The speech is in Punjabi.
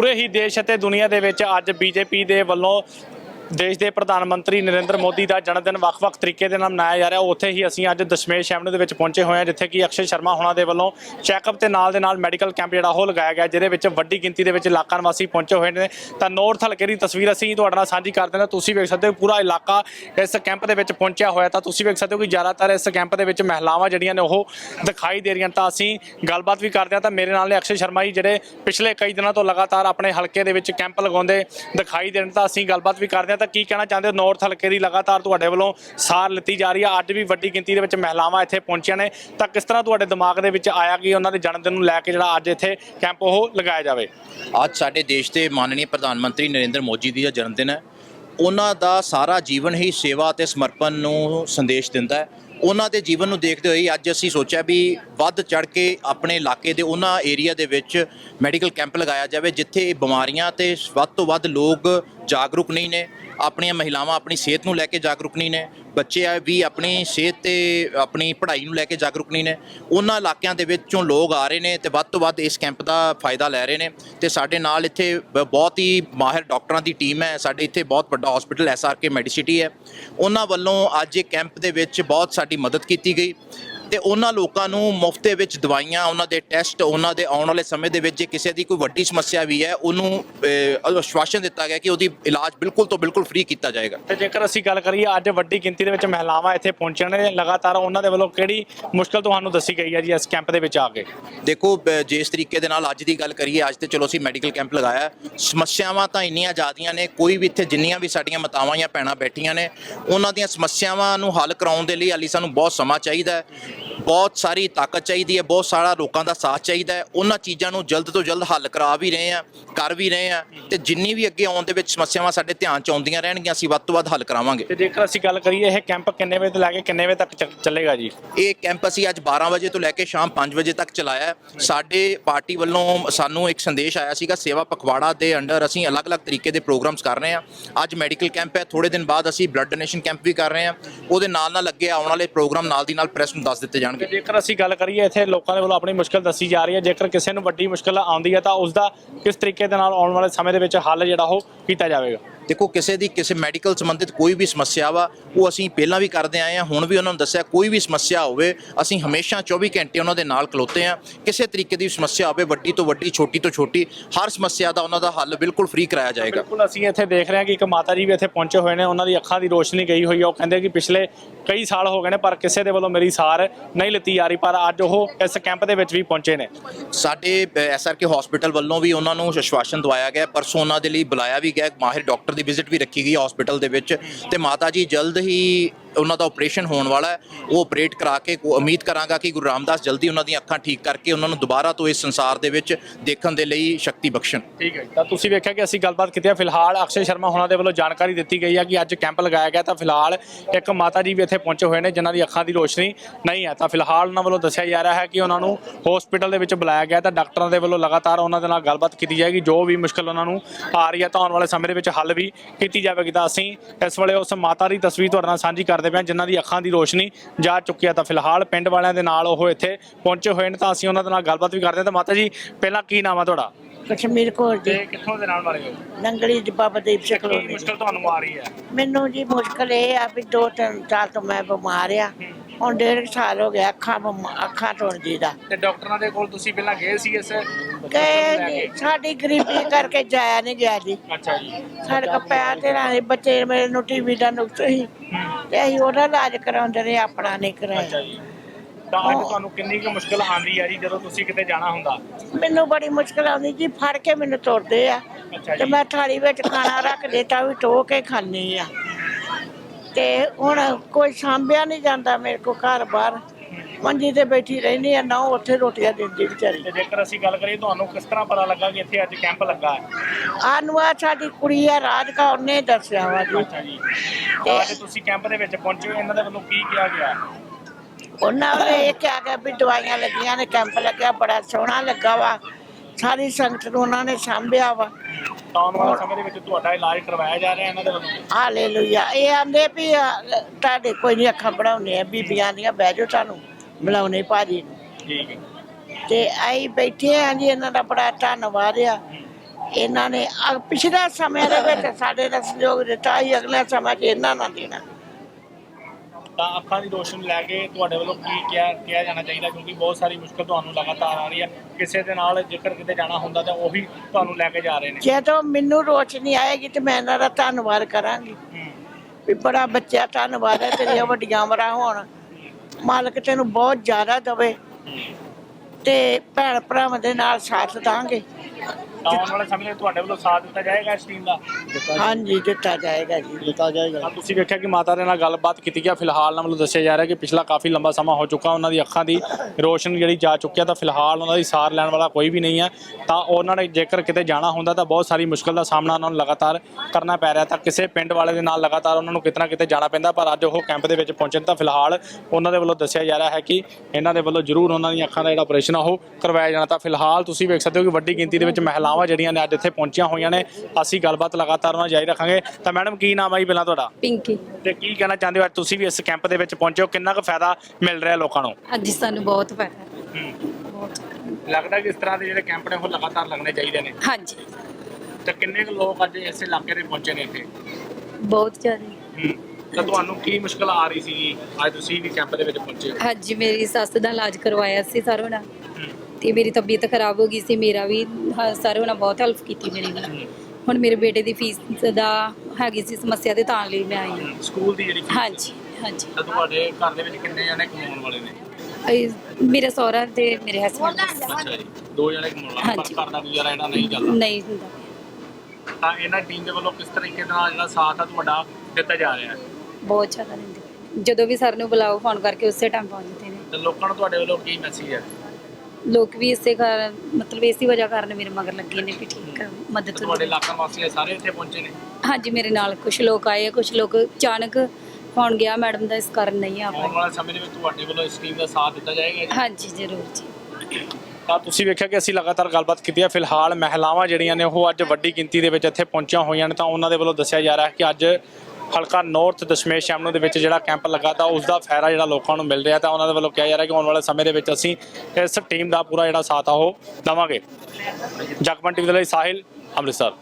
ਪੂਰੇ ਹੀ ਦੇਸ਼ ਅਤੇ ਦੁਨੀਆ ਦੇ ਵਿੱਚ ਅੱਜ ਬੀਜੇਪੀ ਦੇ ਵੱਲੋਂ ਦੇਸ਼ ਦੇ ਪ੍ਰਧਾਨ ਮੰਤਰੀ ਨਰਿੰਦਰ ਮੋਦੀ ਦਾ ਜਨਮ ਦਿਨ ਵੱਖ-ਵੱਖ ਤਰੀਕੇ ਦੇ ਨਾਲ ਮਨਾਇਆ ਜਾ ਰਿਹਾ। ਉੱਥੇ ਹੀ ਅਸੀਂ ਅੱਜ ਦਸ਼ਮੇਸ਼ ਐਵਨਿਊ ਦੇ ਵਿੱਚ ਪਹੁੰਚੇ ਹੋਏ ਹਾਂ, ਜਿੱਥੇ ਕਿ ਅਕਸ਼ੇ ਸ਼ਰਮਾ ਹੋਣਾ ਦੇ ਵੱਲੋਂ ਚੈੱਕਅਪ ਤੇ ਨਾਲ ਦੇ ਨਾਲ ਮੈਡੀਕਲ ਕੈਂਪ ਜਿਹੜਾ ਉਹ ਲਗਾਇਆ ਗਿਆ, ਜਿਹਦੇ ਵਿੱਚ ਵੱਡੀ ਗਿਣਤੀ ਦੇ ਵਿੱਚ ਇਲਾਕਾ ਨਿਵਾਸੀ ਪਹੁੰਚੇ ਹੋਏ ਨੇ। ਤਾਂ ਨੌਰਥ ਹਲਕੇ ਦੀ ਤਸਵੀਰ ਅਸੀਂ ਤੁਹਾਡੇ ਨਾਲ ਸਾਂਝੀ ਕਰਦੇ ਹਾਂ। ਤੁਸੀਂ ਵੇਖ ਸਕਦੇ ਹੋ ਪੂਰਾ ਇਲਾਕਾ ਇਸ ਕੈਂਪ ਦੇ ਵਿੱਚ ਪਹੁੰਚਿਆ ਹੋਇਆ। ਤਾਂ ਤੁਸੀਂ ਵੇਖ ਸਕਦੇ ਹੋ ਕਿ ਜ਼ਿਆਦਾਤਰ ਇਸ ਕੈਂਪ ਦੇ ਵਿੱਚ ਮਹਿਲਾਵਾਂ ਜਿਹੜੀਆਂ ਨੇ ਉਹ ਦਿਖਾਈ ਦੇ ਰਹੀਆਂ ਤਾਂ ਅਸੀਂ ਗੱਲਬਾਤ ਵੀ ਕਰਦੇ ਹਾਂ। ਤਾਂ ਮੇਰੇ ਨਾਲ ਨੇ ਅਕਸ਼ੇ ਸ਼ਰਮਾ ਜੀ, ਜਿਹੜੇ ਪਿਛਲੇ ਕਈ ਦਿਨਾਂ ਤੋਂ ਲਗਾਤਾਰ ਆਪਣੇ ਹਲਕੇ ਦੇ ਵਿੱਚ ਕੈਂਪ ਲਗਾਉਂਦੇ ਦਿਖਾਈ ਦੇਣ ਤਾਂ ਅਸੀਂ ਗੱਲਬਾਤ ਵੀ ਕਰਦੇ ਹਾਂ। ਤਾਂ ਕੀ ਕਹਿਣਾ ਚਾਹੁੰਦੇ ਹੋ? ਨਾਰਥ ਹਲਕੇ ਦੀ ਲਗਾਤਾਰ ਤੁਹਾਡੇ ਵੱਲੋਂ ਸਾਰ ਲਿੱਤੀ ਜਾ ਰਹੀ ਹੈ ਅੱਜ ਵੀ ਵੱਡੀ ਗਿਣਤੀ ਦੇ ਵਿੱਚ ਮਹਿਲਾਵਾਂ ਇੱਥੇ ਪਹੁੰਚੀਆਂ ਨੇ। ਤਾਂ ਕਿਸ ਤਰ੍ਹਾਂ ਤੁਹਾਡੇ ਦਿਮਾਗ ਦੇ ਵਿੱਚ ਆਇਆ ਕਿ ਉਹਨਾਂ ਦੇ ਜਨਮ ਦਿਨ ਨੂੰ ਲੈ ਕੇ ਜਿਹੜਾ ਅੱਜ ਇੱਥੇ ਕੈਂਪ ਉਹ ਲਗਾਇਆ ਜਾਵੇ? ਅੱਜ ਸਾਡੇ ਦੇਸ਼ ਦੇ ਮਾਨনীय ਪ੍ਰਧਾਨ ਮੰਤਰੀ ਨਰਿੰਦਰ ਮੋਦੀ ਜੀ ਦਾ ਜਨਮ ਦਿਨ ਹੈ। ਉਹਨਾਂ ਦਾ ਸਾਰਾ ਜੀਵਨ ਹੀ ਸੇਵਾ ਅਤੇ ਸਮਰਪਣ ਨੂੰ ਸੰਦੇਸ਼ ਦਿੰਦਾ ਹੈ। ਉਹਨਾਂ ਦੇ ਜੀਵਨ ਨੂੰ ਦੇਖਦੇ ਹੋਏ ਅੱਜ ਅਸੀਂ ਸੋਚਿਆ ਵੀ ਵੱਧ ਚੜ ਕੇ ਆਪਣੇ ਇਲਾਕੇ ਦੇ ਉਹਨਾਂ ਏਰੀਆ ਦੇ ਵਿੱਚ ਮੈਡੀਕਲ ਕੈਂਪ ਲਗਾਇਆ ਜਾਵੇ, ਜਿੱਥੇ ਬਿਮਾਰੀਆਂ ਤੇ ਵੱਧ ਤੋਂ ਵੱਧ ਲੋਕ ਜਾਗਰੂਕ ਨਹੀਂ ਨੇ, ਆਪਣੀਆਂ ਮਹਿਲਾਵਾਂ ਆਪਣੀ ਸਿਹਤ ਨੂੰ ਲੈ ਕੇ ਜਾਗਰੂਕ ਨਹੀਂ ਨੇ, ਬੱਚੇ ਆ ਵੀ ਆਪਣੀ ਸਿਹਤ ਤੇ ਆਪਣੀ ਪੜ੍ਹਾਈ ਨੂੰ ਲੈ ਕੇ ਜਾਗਰੂਕ ਨਹੀਂ ਨੇ। ਉਹਨਾਂ ਇਲਾਕਿਆਂ ਦੇ ਵਿੱਚੋਂ ਲੋਕ ਆ ਰਹੇ ਨੇ ਤੇ ਵੱਧ ਤੋਂ ਵੱਧ ਇਸ ਕੈਂਪ ਦਾ ਫਾਇਦਾ ਲੈ ਰਹੇ ਨੇ ਤੇ ਸਾਡੇ ਨਾਲ ਇੱਥੇ ਬ- ਬਹੁਤ ਹੀ ਮਾਹਿਰ ਡਾਕਟਰਾਂ ਦੀ ਟੀਮ ਹੈ, ਸਾਡੇ ਇੱਥੇ ਬਹੁਤ ਵੱਡਾ ਹਸਪੀਟਲ ਐਸਆਰਕੇ ਮੈਡੀਸਿਟੀ ਹੈ। ਉਹਨਾਂ ਵੱਲੋਂ ਅੱਜ ਇਹ ਕੈਂਪ ਦੇ ਵਿੱਚ ਬਹੁਤ ਸਾਡੀ ਮਦਦ ਕੀਤੀ ਗਈ। ਤੇ ਉਹਨਾਂ ਲੋਕਾਂ ਨੂੰ ਮੁਫਤ ਦੇ ਵਿੱਚ ਦਵਾਈਆਂ ਉਹਨਾਂ ਦੇ ਟੈਸਟ ਉਹਨਾਂ ਦੇ ਆਉਣ ਵਾਲੇ ਸਮੇਂ ਦੇ ਵਿੱਚ ਜੇ ਕਿਸੇ ਦੀ ਕੋਈ ਵੱਡੀ ਸਮੱਸਿਆ ਵੀ ਹੈ ਉਹਨੂੰ ਅਹ, ਆਸ਼ਵਾਸਨ ਦਿੱਤਾ ਗਿਆ ਕਿ ਉਹਦੀ ਇਲਾਜ ਬਿਲਕੁਲ ਤੋਂ ਬਿਲਕੁਲ ਫ੍ਰੀ ਕੀਤਾ ਜਾਏਗਾ ਤੇ ਜੇਕਰ ਅਸੀਂ ਗੱਲ ਕਰੀਏ ਅੱਜ ਵੱਡੀ ਗਿਣਤੀ ਦੇ ਵਿੱਚ ਮਹਿਲਾਵਾਂ ਇੱਥੇ ਪਹੁੰਚੀਆਂ ਨੇ ਲਗਾਤਾਰ ਉਹਨਾਂ ਦੇ ਵੱਲੋਂ ਕਿਹੜੀ ਮੁਸ਼ਕਲ ਤੁਹਾਨੂੰ ਦੱਸੀ ਗਈ ਹੈ ਜੀ ਇਸ ਕੈਂਪ ਦੇ ਵਿੱਚ ਆ ਕੇ ਦੇਖੋ ਬ- ਜੇ ਇਸ ਤਰੀਕੇ ਦੇ ਨਾਲ ਅੱਜ ਦੀ ਗੱਲ ਕਰੀਏ ਅੱਜ ਤੇ ਚਲੋ ਅਸੀਂ ਮੈਡੀਕਲ ਕੈਂਪ ਲਗਾਇਆ। ਸਮੱਸਿਆਵਾਂ ਤਾਂ ਇੰਨੀਆਂ ਜ਼ਿਆਦੀਆਂ ਨੇ ਕੋਈ ਵੀ ਇੱਥੇ ਜਿੰਨੀਆਂ ਵੀ ਸਾਡੀਆਂ ਮਾਤਾਵਾਂ ਜਾਂ ਭੈਣਾਂ ਬੈਠੀਆਂ ਨੇ ਉਹਨਾਂ ਦੀਆਂ ਸਮੱਸਿਆਵਾਂ ਨੂੰ ਹੱਲ ਕਰਾਉਣ ਦੇ ਲਈ ਹਾਲੀ ਸਾਨੂੰ ਬਹੁਤ ਸਮਾਂ ਚਾਹੀਦਾ ਹੈ ਬਹੁਤ ਸਾਰੀ ਤਾਕਤ ਚਾਹੀਦੀ ਹੈ ਬਹੁਤ ਸਾਰਾ ਲੋਕਾਂ ਦਾ ਸਾਥ ਚਾਹੀਦਾ ਹੈ। ਉਹਨਾਂ ਚੀਜ਼ਾਂ ਨੂੰ ਜਲਦ ਤੋਂ ਜਲਦ ਹੱਲ ਕਰਾ ਵੀ ਰਹੇ ਆ ਕਰ ਵੀ ਰਹੇ ਆ ਤੇ ਜਿੰਨੀ ਵੀ ਅੱਗੇ ਆਉਣ ਦੇ ਵਿੱਚ ਸਮੱਸਿਆਵਾਂ ਸਾਡੇ ਧਿਆਨ ਚ ਆਉਂਦੀਆਂ ਰਹਿਣਗੀਆਂ ਅਸੀਂ ਵੱਧ ਤੋਂ ਵੱਧ ਹੱਲ ਕਰਾਵਾਂਗੇ। ਤੇ ਜੇਕਰ ਅਸੀਂ ਗੱਲ ਕਰੀਏ ਇਹ ਕੈਂਪ ਕਿੰਨੇ ਵਜੇ ਤੋਂ ਲੈ ਕੇ ਕਿੰਨੇ ਵਜੇ ਤੱਕ ਚ- ਚੱਲੇਗਾ ਜੀ? ਇਹ ਕੈਂਪ ਅਸੀਂ ਅੱਜ 12 ਵਜੇ ਤੋਂ ਲੈ ਕੇ ਸ਼ਾਮ 5 ਵਜੇ ਤੱਕ ਚਲਾਇਆ ਹੈ। ਸਾਡੇ ਪਾਰਟੀ ਵੱਲੋਂ ਸਾਨੂੰ ਇੱਕ ਸੰਦੇਸ਼ ਆਇਆ ਸੀਗਾ ਸੇਵਾ ਪਖਵਾੜਾ ਦੇ ਅੰਡਰ ਅਸੀਂ ਅਲੱਗ-ਅਲੱਗ ਤਰੀਕੇ ਦੇ ਪ੍ਰੋਗਰਾਮਸ ਕਰ ਰਹੇ ਹਾਂ। ਅੱਜ ਮੈਡੀਕਲ ਕੈਂਪ ਹੈ ਥੋੜੇ ਦਿਨ ਬਾਅਦ ਅਸੀਂ ਬਲੱਡ ਡੋਨੇਸ਼ਨ ਕੈਂਪ ਵੀ ਕਰ ਰਹੇ ਹਾਂ। ਉਹਦੇ ਨਾਲ ਨਾਲ ਅੱਗੇ ਆਉਣ ਵਾਲੇ ਪ੍ਰੋਗਰਾਮ ਨਾਲ ਦੀ ਨਾਲ ਪ੍ਰੈਸ ਨੂੰ ਦੱਸ ਦਿੱਤੇ ਤੇ ਜਾਣਗੇ। ਜੇਕਰ ਅਸੀਂ ਗੱਲ ਕਰੀਏ ਇੱਥੇ ਲੋਕਾਂ ਦੇ ਵੱਲੋਂ ਆਪਣੀ ਮੁਸ਼ਕਲ ਦੱਸੀ ਜਾ ਰਹੀ ਹੈ, ਜੇਕਰ ਕਿਸੇ ਨੂੰ ਵੱਡੀ ਮੁਸ਼ਕਲ ਆਉਂਦੀ ਹੈ ਤਾਂ ਉਸ ਦਾ ਕਿਸ ਤਰੀਕੇ ਦੇ ਨਾਲ ਆਉਣ ਵਾਲੇ ਸਮੇਂ ਦੇ ਵਿੱਚ ਹੱਲ ਜਿਹੜਾ ਉਹ ਕੀਤਾ ਜਾਵੇਗਾ? ਦੇਖੋ ਕਿਸੇ ਦੀ ਕਿਸੇ ਮੈਡੀਕਲ ਸੰਬੰਧਿਤ ਕੋਈ ਵੀ ਸਮੱਸਿਆ ਵਾ ਉਹ ਅਸੀਂ ਪਹਿਲਾਂ ਵੀ ਕਰਦੇ ਆਏ ਹਾਂ ਹੁਣ ਵੀ ਉਹਨਾਂ ਨੂੰ ਦੱਸਿਆ ਕੋਈ ਵੀ ਸਮੱਸਿਆ ਹੋਵੇ ਅਸੀਂ ਹਮੇਸ਼ਾ 24 ਘੰਟੇ ਉਹਨਾਂ ਦੇ ਨਾਲ ਖਲੋਤੇ ਹਾਂ। ਕਿਸੇ ਤਰੀਕੇ ਦੀ ਸਮੱਸਿਆ ਹੋਵੇ ਵੱਡੀ ਤੋਂ ਵੱਡੀ ਛੋਟੀ ਤੋਂ ਛੋਟੀ ਹਰ ਸਮੱਸਿਆ ਦਾ ਉਹਨਾਂ ਦਾ ਹੱਲ ਬਿਲਕੁਲ ਫ੍ਰੀ ਕਰਾਇਆ ਜਾਏਗਾ। ਬਿਲਕੁਲ ਅਸੀਂ ਇੱਥੇ ਦੇਖ ਰਹੇ ਹਾਂ ਕਿ ਇੱਕ ਮਾਤਾ ਜੀ ਵੀ ਇੱਥੇ ਪਹੁੰਚੇ ਹੋਏ ਨੇ ਉਹਨਾਂ ਦੀ ਅੱਖਾਂ ਦੀ ਰੋਸ਼ਨੀ ਗਈ ਹੋਈ ਹੈ ਉਹ ਕਹਿੰਦੇ ਕਿ ਪਿਛਲੇ ਕਈ ਸਾਲ ਹੋ ਗਏ ਨੇ ਪਰ ਕਿਸੇ ਦੇ ਵੱਲੋਂ ਮੇਰੀ ਸਾਰ ਨਹੀਂ ਲਿੱਤੀ ਜਾ ਰਹੀ ਪਰ ਅੱਜ ਉਹ ਇਸ ਕੈਂਪ ਦੇ ਵਿੱਚ ਵੀ ਪਹੁੰਚੇ ਨੇ। ਸਾਡੇ ਐਸਆਰਕੇ ਹਸਪੀਟਲ ਵੱਲੋਂ ਵੀ ਉਹਨਾਂ ਨੂੰ ਆਸ਼ਵਾਸਨ ਦਵਾਇਆ ਗਿਆ ਪਰਸੋਂ ਉਹਨਾਂ ਦੇ ਲਈ ਬੁਲਾਇਆ ਵੀ ਗਿਆ ਇੱਕ ਮਾਹਿਰ ਡਾਕਟਰ ਦੀ ਵਿਜ਼ਿਟ ਵੀ ਰੱਖੀ ਗਈ ਹਸਪੀਟਲ ਦੇ ਵਿੱਚ ਤੇ ਮਾਤਾ ਜੀ ਜਲਦ ਹੀ ਉਹਨਾਂ ਦਾ ਆਪਰੇਸ਼ਨ ਹੋਣ ਵਾਲਾ ਹੈ, ਉਹ ਆਪਰੇਟ ਕਰਾ ਕੇ ਉਮੀਦ ਕਰਾਂਗਾ ਕਿ ਗੁਰੂ ਰਾਮਦਾਸ ਜਲਦੀ ਉਹਨਾਂ ਦੀਆਂ ਅੱਖਾਂ ਠੀਕ ਕਰਕੇ ਉਹਨਾਂ ਨੂੰ ਦੁਬਾਰਾ ਤੋਂ ਇਸ ਸੰਸਾਰ ਦੇ ਵਿੱਚ ਦੇਖਣ ਦੇ ਲਈ ਸ਼ਕਤੀ ਬਖਸ਼ਣ। ਠੀਕ ਹੈ ਤਾਂ ਤੁਸੀਂ ਵੇਖਿਆ ਕਿ ਅਸੀਂ ਗੱਲਬਾਤ ਕੀਤੀ ਹੈ, ਫਿਲਹਾਲ ਅਕਸ਼ੇ ਸ਼ਰਮਾ ਹੋਣਾ ਦੇ ਵੱਲੋਂ ਜਾਣਕਾਰੀ ਦਿੱਤੀ ਗਈ ਹੈ ਕਿ ਅੱਜ ਕੈਂਪ ਲਗਾਇਆ ਗਿਆ, ਤਾਂ ਫਿਲਹਾਲ ਇੱਕ ਮਾਤਾ ਜੀ ਵੀ ਇੱਥੇ ਪਹੁੰਚੇ ਹੋਏ ਨੇ, ਜਿਨ੍ਹਾਂ ਦੀ ਅੱਖਾਂ ਦੀ ਰੋਸ਼ਨੀ ਨਹੀਂ ਹੈ। ਤਾਂ ਫਿਲਹਾਲ ਉਹਨਾਂ ਵੱਲੋਂ ਦੱਸਿਆ ਜਾ ਰਿਹਾ ਹੈ ਕਿ ਉਹਨਾਂ ਨੂੰ ਹਸਪੀਟਲ ਦੇ ਵਿੱਚ ਬੁਲਾਇਆ ਗਿਆ ਤਾਂ ਡਾਕਟਰਾਂ ਦੇ ਵੱਲੋਂ ਲਗਾਤਾਰ ਉਹਨਾਂ ਦੇ ਨਾਲ ਗੱਲਬਾਤ ਕੀਤੀ ਜਾਏਗੀ। ਜੋ ਵੀ ਮੁਸ਼ਕਲ ਉਹਨਾਂ ਨੂੰ ਆ ਰਹੀ ਹੈ, ਤਾਂ ਆਉਣ ਵਾਲੇ ਸਮੇਂ ਦੇ ਵਿੱਚ ਹੱਲ ਵੀ ਕੀਤੀ ਜਾਵੇਗੀ। ਤਾਂ ਅਸੀਂ ਇਸ ਵੇਲੇ ਉਸ ਮਾਤਾ ਦੀ ਤਸਵੀਰ ਤੁਹਾਡੇ ਨਾਲ ਸਾਂਝੀ ਕਰਦੇ ਪਏ ਹਾਂ ਜਿਨ੍ਹਾਂ ਦੀ ਅੱਖਾਂ ਦੀ ਰੋਸ਼ਨੀ ਜਾ ਚੁੱਕੀ ਹੈ। ਤਾਂ ਫਿਲਹਾਲ ਪਿੰਡ ਵਾਲਿਆਂ ਦੇ ਨਾਲ ਉਹ ਇੱਥੇ ਪਹੁੰਚੇ ਹੋਏ ਨੇ ਤਾਂ ਅਸੀਂ ਉਹਨਾਂ ਦੇ ਨਾਲ ਗੱਲਬਾਤ ਵੀ ਕਰਦੇ ਹਾਂ। ਤਾਂ ਮਾਤਾ ਜੀ ਪਹਿਲਾਂ ਕੀ ਨਾਮ ਆ ਤੁਹਾਡਾ? ਕਸ਼ਮੀਰ ਕੋਲ ਜੀ। ਕਿੱਥੋਂ ਦੇ ਨਾਲ ਵਾਲੇ ਹੋ? ਨੰਗਲੀ ਜੀ ਬਾਬਾ ਦੀਪ ਸਿੰਘ ਕੀ ਕਲੋਨੀ ਮੁਸ਼ਕਲ ਤੁਹਾਨੂੰ ਆ ਰਹੀ ਹੈ? ਮੈਨੂੰ ਜੀ ਮੁਸ਼ਕਲ ਇਹ ਆ ਵੀ ਦੋ ਤਿੰਨ ਸਾਲ ਤੋਂ ਮੈਂ ਬਿਮਾਰ ਆ। ਹੁਣ ਡੇਢ ਸਾਲ ਹੋ ਗਿਆ ਅੱਖਾਂ ਅੱਖਾਂ ਤੋਂ ਜੀ ਦਾ। ਤੇ ਡਾਕਟਰਾਂ ਦੇ ਕੋਲ ਤੁਸੀਂ ਪਹਿਲਾਂ ਗਏ ਸੀ ਇਸ ਕਿ। ਸਾਡੀ ਗਰੀਬੀ ਕਰਕੇ ਜਾਇਆ ਨਹੀਂ ਗਿਆ ਜੀ। ਅੱਛਾ ਜੀ। ਸਾਡੇ ਕੋਲ ਪੈਰ ਤੇ ਨਾਲ ਬੱਚੇ ਮੇਰੇ ਨੂੰ ਟੀਵੀ ਦਾ ਨੁਕਸ ਸੀ। ਤੇ ਅਸੀਂ ਉਹਦਾ ਇਲਾਜ ਕਰਾਉਂਦੇ ਰਹੇ ਆਪਣਾ ਨਹੀਂ ਅੱਛਾ ਕਰਾਇਆ ਜੀ। ਤਾਂ ਅੱਜ ਤੁਹਾਨੂੰ ਕਿੰਨੀ ਕੁ ਮੁਸ਼ਕਲ ਆਉਂਦੀ ਹੈ ਜੀ ਜਦੋਂ ਤੁਸੀਂ ਕਿਤੇ ਜਾਣਾ ਹੁੰਦਾ? ਮੈਨੂੰ ਬੜੀ ਮੁਸ਼ਕਲ ਆਉਂਦੀ ਜੀ ਫੜ ਕੇ ਮੈਨੂੰ ਤੋੜਦੇ ਆ। ਅੱਛਾ ਤੇ ਜੀ। ਮੈਂ ਥਾਲੀ ਵਿੱਚ ਖਾਣਾ ਰੱਖ ਦਿੱਤਾ ਵੀ ਟੋ ਕੇ ਖਾਂਦੀ ਆ। ਤੇ ਹੁਣ ਕੋਈ ਸਾਂਭਿਆ ਨਹੀਂ ਜਾਂਦਾ ਮੇਰੇ ਕੋ ਘਰ ਬਾਹਰ। ਮੰਜੀ ਤੇ ਬੈਠੀ ਰਹਿੰਦੀ ਆ ਨਾ ਉੱਥੇ ਰੋਟੀਆਂ ਦਿੰਦੀ ਵਿਚਾਰੀ। ਤੇ ਜੇਕਰ ਅਸੀਂ ਗੱਲ ਕਰੀਏ ਤੁਹਾਨੂੰ ਕਿਸ ਤਰ੍ਹਾਂ ਪਤਾ ਲੱਗਾ ਕਿ ਇੱਥੇ ਅੱਜ ਕੈਂਪ ਲੱਗਾ ਹੈ? ਆਨੂੰ ਆ ਸਾਡੀ ਕੁੜੀ ਆ ਰਾਜ ਕੌਰ ਨੇ ਦੱਸਿਆ ਵਾ ਜੀ। ਅੱਛਾ ਜੀ। ਤਾਂ ਅੱਜ ਤੁਸੀਂ ਕੈਂਪ ਦੇ ਵਿੱਚ ਪਹੁੰਚੇ ਹੋ ਇਹਨਾਂ ਦੇ ਵੱਲੋਂ ਕੀ ਕਿਹਾ ਗਿਆ? ਉਹਨਾਂ ਨੇ ਇਹ ਕਿਹਾ ਗਿਆ ਵੀ ਦਵਾਈਆਂ ਲੱਗੀਆਂ ਨੇ ਕੈਂਪ ਲੱਗਿਆ ਬੜਾ ਸੋਹਣਾ ਲੱਗਾ ਵਾ। ਸਾਰੀ ਸੰਗਤ ਨੂੰ ਉਹਨਾਂ ਨੇ ਸਾਂਭਿਆ ਵਾ। ਤਾਂ ਆਉਣ ਵਾਲੇ ਸਮੇਂ ਦੇ ਵਿੱਚ ਤੁਹਾਡਾ ਇਲਾਜ ਕਰਵਾਇਆ ਜਾ ਰਿਹਾ ਇਹਨਾਂ ਦੇ ਵੱਲੋਂ? ਹਾਲੇਲੂਇਆ। ਇਹ ਆਂਦੇ ਵੀ ਤੁਹਾਡੇ ਕੋਈ ਨਹੀਂ ਅੱਖਾਂ ਬਣਾਉਣੇ ਆ ਬੀਬੀਆਂ ਦੀਆਂ ਬਹਿ ਜਾਓ ਤੁਹਾਨੂੰ ਬੁਲਾਉਣੇ ਭਾਜੀ ਨੂੰ। ਠੀਕ ਹੈ। ਤੇ ਆਈ ਬੈਠੇ ਆ ਜੀ ਇਹਨਾਂ ਦਾ ਬੜਾ ਧੰਨਵਾਦ ਆ। ਇਹਨਾਂ ਨੇ ਅ- ਪਿਛਲੇ ਸਮੇਂ ਦੇ ਵਿੱਚ ਸਾਡੇ ਨਾਲ ਸਹਿਯੋਗ ਦਿੱਤਾ ਹੀ ਅਗਲੇ ਸਮੇਂ 'ਚ ਇਹਨਾਂ ਨਾਲ ਦੇਣਾ। ਤਾਂ ਅੱਖਾਂ ਦੀ ਰੋਸ਼ਨੀ ਲੈ ਕੇ ਤੁਹਾਡੇ ਵੱਲੋਂ ਕੀ ਕਿਹਾ ਕਿਹਾ ਜਾਣਾ ਚਾਹੀਦਾ ਕਿਉਂਕਿ ਬਹੁਤ ਸਾਰੀ ਮੁਸ਼ਕਲ ਤੁਹਾਨੂੰ ਲਗਾਤਾਰ ਆ ਰਹੀ ਹੈ। ਕਿਸੇ ਦੇ ਨਾਲ ਜੇਕਰ ਕਿਤੇ ਜਾਣਾ ਹੁੰਦਾ ਤਾਂ ਉਹੀ ਤੁਹਾਨੂੰ ਲੈ ਕੇ ਜਾ ਰਹੇ ਨੇ। ਜਦੋਂ ਮੈਨੂੰ ਰੋਸ਼ਨੀ ਆਏਗੀ ਤੇ ਮੈਂ ਇਹਨਾਂ ਦਾ ਧੰਨਵਾਦ ਕਰਾਂਗੀ। ਵੀ ਬੜਾ ਬੱਚਾ ਧੰਨਵਾਦ ਹੈ ਤੇਰੀਆਂ ਵੱਡੀਆਂ ਉਮਰਾਂ ਹੋਣ। ਮਾਲਕ ਤੈਨੂੰ ਬਹੁਤ ਜ਼ਿਆਦਾ ਦਵੇ ਤੇ ਭੈਣ ਭਰਾਵਾਂ ਦੇ ਨਾਲ ਸਾਥ ਦਾਂਗੇ। ਆਉਣ ਵਾਲੇ ਸਮੇਂ ਵਿੱਚ ਤੁਹਾਡੇ ਵੱਲੋਂ ਸਾਥ ਦਿੱਤਾ ਜਾਏਗਾ ਇਸ ਟੀਮ ਦਾ? ਹਾਂਜੀ ਦਿੱਤਾ ਜਾਏਗਾ ਜੀ। ਦਿੱਤਾ ਜਾਏਗਾ ਤਾਂ ਤੁਸੀਂ ਵੇਖਿਆ ਕਿ ਮਾਤਾ ਦੇ ਨਾਲ ਗੱਲਬਾਤ ਕੀਤੀ ਗਿਆ। ਫਿਲਹਾਲ ਨਾਲ ਵੱਲੋਂ ਦੱਸਿਆ ਜਾ ਰਿਹਾ ਕਿ ਪਿਛਲਾ ਕਾਫੀ ਲੰਬਾ ਸਮਾਂ ਹੋ ਚੁੱਕਾ ਉਹਨਾਂ ਦੀ ਅੱਖਾਂ ਦੀ ਰੋਸ਼ਨੀ ਜਿਹੜੀ ਜਾ ਚੁੱਕੀ ਹੈ ਤਾਂ ਫਿਲਹਾਲ ਉਹਨਾਂ ਦੀ ਸਾਰ ਲੈਣ ਵਾਲਾ ਕੋਈ ਵੀ ਨਹੀਂ ਹੈ। ਤਾਂ ਉਹਨਾਂ ਨੇ ਜੇਕਰ ਕਿਤੇ ਜਾਣਾ ਹੁੰਦਾ ਤਾਂ ਬਹੁਤ ਸਾਰੀ ਮੁਸ਼ਕਲ ਦਾ ਸਾਹਮਣਾ ਉਹਨਾਂ ਨੂੰ ਲਗਾਤਾਰ ਕਰਨਾ ਪੈ ਰਿਹਾ ਤਾਂ ਕਿਸੇ ਪਿੰਡ ਵਾਲੇ ਦੇ ਨਾਲ ਲਗਾਤਾਰ ਉਹਨਾਂ ਨੂੰ ਕਿਤੇ ਨਾ ਕਿਤੇ ਜਾਣਾ ਪੈਂਦਾ ਪਰ ਅੱਜ ਉਹ ਕੈਂਪ ਦੇ ਵਿੱਚ ਪਹੁੰਚੇ ਨੇ ਤਾਂ ਫਿਲਹਾਲ ਉਹਨਾਂ ਦੇ ਵੱਲੋਂ ਦੱਸਿਆ ਜਾ ਰਿਹਾ ਹੈ ਕਿ ਇਹਨਾਂ ਦੇ ਵੱਲੋਂ ਜ਼ਰੂਰ ਉਹਨਾਂ ਦੀਆਂ ਅੱਖਾਂ ਦਾ ਜਿਹੜਾ ਆਪਰੇਸ਼ਨ ਆ ਉਹ ਕਰਵਾਇਆ ਜਾਣਾ। ਤਾਂ ਫਿਲਹਾਲ ਤੁਸੀਂ ਵੇਖ ਸਕਦੇ ਹੋ ਕਿ ਵੱਡੀ ਗਿਣਤੀ ਦੇ ਵਿੱਚ ਮਹਿਲਾਵਾਂ ਜਿਹੜੀਆਂ ਨੇ ਅੱਜ ਇੱਥੇ ਪਹੁੰਚੀਆਂ ਹੋਈਆਂ ਨੇ ਅਸੀਂ ਗੱਲਬਾਤ ਲਗਾਤਾਰ ਉਹਨਾਂ ਨਾਲ ਜਾਰੀ ਰੱਖਾਂਗੇ। ਤਾਂ ਮੈਡਮ ਕੀ ਨਾਮ ਜੀ ਪਹਿਲਾਂ ਤੁਹਾਡਾ? ਪਿੰਕੀ। ਤੇ ਕੀ ਕਹਿਣਾ ਚਾਹੁੰਦੇ ਹੋ ਅੱਜ ਤੁਸੀਂ ਵੀ ਇਸ ਕੈਂਪ ਦੇ ਵਿੱਚ ਪਹੁੰਚੇ ਹੋ? ਕਿੰਨਾ ਕੁ ਫਾਇਦਾ ਮਿਲ ਰਿਹਾ ਲੋਕਾਂ ਨੂੰ? ਅੱਜ ਸਾਨੂੰ ਬਹੁਤ ਫਾਇਦਾ। ਬਹੁਤ ਲੱਗਦਾ ਕਿ ਇਸ ਤਰ੍ਹਾਂ ਦੇ ਜਿਹੜੇ ਕੈਂਪ ਨੇ ਉਹ ਲਗਾਤਾਰ ਲੱਗਣੇ ਚਾਹੀਦੇ ਨੇ? ਹਾਂਜੀ। ਤੇ ਕਿੰਨੇ ਕੁ ਲੋਕ ਅੱਜ ਇਸ ਇਲਾਕੇ ਦੇ ਪਹੁੰਚੇ ਨੇ ਇੱਥੇ? ਬਹੁਤ ਜ਼ਿਆਦਾ। ਤਾਂ ਤੁਹਾਨੂੰ ਕੀ ਮੁਸ਼ਕਲ ਆ ਰਹੀ ਸੀ ਅੱਜ ਤੁਸੀਂ ਵੀ ਕੈਂਪ ਦੇ ਵਿੱਚ ਪਹੁੰਚੇ ਹੋ? ਹਾਂਜੀ ਮੇਰੀ ਸੱਸ ਦਾ ਇਲਾਜ ਕਰਵਾਇਆ ਸੀ ਸਰ ਹੋਣਾ ਤੇ ਮੇਰੀ ਤਬੀਅਤ ਖਰਾਬ ਹੋ ਗਈ ਸੀ ਮੇਰਾ ਵੀ ਹਾਂ, ਸਰ ਹੋਣਾ ਬਹੁਤ ਹੈਲਪ ਕੀਤੀ ਮੇਰੀ ਵੀ ਹੁਣ ਮੇਰੇ ਬੇਟੇ ਦੀ ਫੀਸ ਦਾ ਹੈਗੀ ਸੀ ਸਮੱਸਿਆ ਤੇ ਤਾਂ ਲਈ ਮੈਂ ਆਈ ਹਾਂ। ਸਕੂਲ ਦੀ ਜਿਹੜੀ ਹਾਂਜੀ ਹਾਂਜੀ। ਤਾਂ ਤੁਹਾਡੇ ਘਰ ਦੇ ਵਿੱਚ ਕਿੰਨੇ ਜਣੇ ਕਮਾਉਣ ਵਾਲੇ ਨੇ? ਇਹ ਮੇਰੇ ਸਹੁਰਾ ਤੇ ਮੇਰੇ ਹਸਬੰਦ ਅੱਛਾ ਜੀ ਦੋ ਜਣੇ ਕਮਾਉਣ ਵਾਲੇ ਹਾਂਜੀ। ਪਰ ਘਰ ਦਾ ਗੁਜ਼ਾਰਾ ਇਹਨਾਂ ਨਹੀਂ ਚੱਲਦਾ। ਨਹੀਂ ਹੁੰਦਾ। ਤਾਂ ਇਹਨਾਂ ਟੀਮ ਦੇ ਵੱਲੋਂ ਕਿਸ ਤਰੀਕੇ ਦੇ ਨਾਲ ਜਿਹੜਾ ਸਾਥ ਆ ਤੁਹਾਡਾ ਦਿੱਤਾ ਜਾ ਰਿਹਾ? ਹੈ ਬਹੁਤ ਜ਼ਿਆਦਾ ਲੈਂਦੇ ਜਦੋਂ ਵੀ ਸਰ ਨੂੰ ਬੁਲਾਓ ਫੋਨ ਕਰਕੇ ਉਸੇ ਟਾਈਮ ਪਹੁੰਚ ਜਾਂਦੇ ਨੇ। ਤੇ ਲੋਕਾਂ ਨੂੰ ਤੁਹਾਡੇ ਵੱਲੋਂ ਕੀ ਮੈਸੇਜ ਹੈ? ਲੋਕ ਵੀ ਇਸੇ ਕਾਰਨ ਮਤਲਬ ਇਸੇ ਵਜ੍ਹਾ ਕਾਰਨ ਮੇਰੇ ਮਗਰ ਲੱਗੇ ਨੇ ਵੀ ਠੀਕ ਆ, ਮਦਦ ਤੁਹਾਡੇ ਕਰੋ ਇਲਾਕਾ ਵਾਸੀ ਸਾਰੇ ਇੱਥੇ ਪਹੁੰਚੇ ਨੇ? ਹਾਂਜੀ ਮੇਰੇ ਨਾਲ ਕੁਝ ਲੋਕ ਆਏ ਆ ਕੁਝ ਲੋਕ ਅਚਾਨਕ ਫੋਨ ਗਿਆ ਮੈਡਮ ਦਾ ਇਸ ਕਾਰਨ ਨਹੀਂ ਆ ਆਉਣ ਪਾਏ ਵਾਲੇ ਸਮੇਂ ਦੇ ਵਿੱਚ ਤੁਹਾਡੇ ਵੱਲੋਂ ਇਸ ਟੀਮ ਦਾ ਸਾਥ ਦਿੱਤਾ ਜਾਏਗਾ ਜੀ? ਹਾਂਜੀ ਜ਼ਰੂਰ ਜੀ। ਤਾਂ ਤੁਸੀਂ ਵੇਖਿਆ ਕਿ ਅਸੀਂ ਲਗਾਤਾਰ ਗੱਲਬਾਤ ਕੀਤੀ ਹੈ ਫਿਲਹਾਲ ਮਹਿਲਾਵਾਂ ਜਿਹੜੀਆਂ ਨੇ ਉਹ ਅੱਜ ਵੱਡੀ ਗਿਣਤੀ ਦੇ ਵਿੱਚ ਇੱਥੇ ਪਹੁੰਚੀਆਂ ਹੋਈਆਂ ਨੇ ਤਾਂ ਉਹਨਾਂ ਦੇ ਵੱਲੋਂ ਦੱਸਿਆ ਜਾ ਰਿਹਾ ਹੈ ਕਿ ਅੱਜ ਹਲਕਾ ਨਾਰਥ ਦਸ਼ਮੇਸ਼ ਸ਼ਾਮਨੂ ਦੇ ਵਿੱਚ ਜਿਹੜਾ ਕੈਂਪ ਲੱਗਾ ਤਾਂ ਉਸ ਦਾ ਫਾਇਦਾ ਜਿਹੜਾ ਲੋਕਾਂ ਨੂੰ ਮਿਲ ਰਿਹਾ ਤਾਂ ਉਹਨਾਂ ਦੇ ਵੱਲੋਂ ਕਿਹਾ ਜਾ ਰਿਹਾ ਕਿ ਆਉਣ ਵਾਲੇ ਸਮੇਂ ਦੇ ਵਿੱਚ ਅਸੀਂ ਇਸ ਟੀਮ ਦਾ ਪੂਰਾ ਜਿਹੜਾ ਸਾਥ ਆ ਉਹ ਦੇਵਾਂਗੇ। ਜਗਮਨ ਟੀਵੀ ਦੇ ਲਈ ਸਾਹਿਲ, ਅੰਮ੍ਰਿਤਸਰ।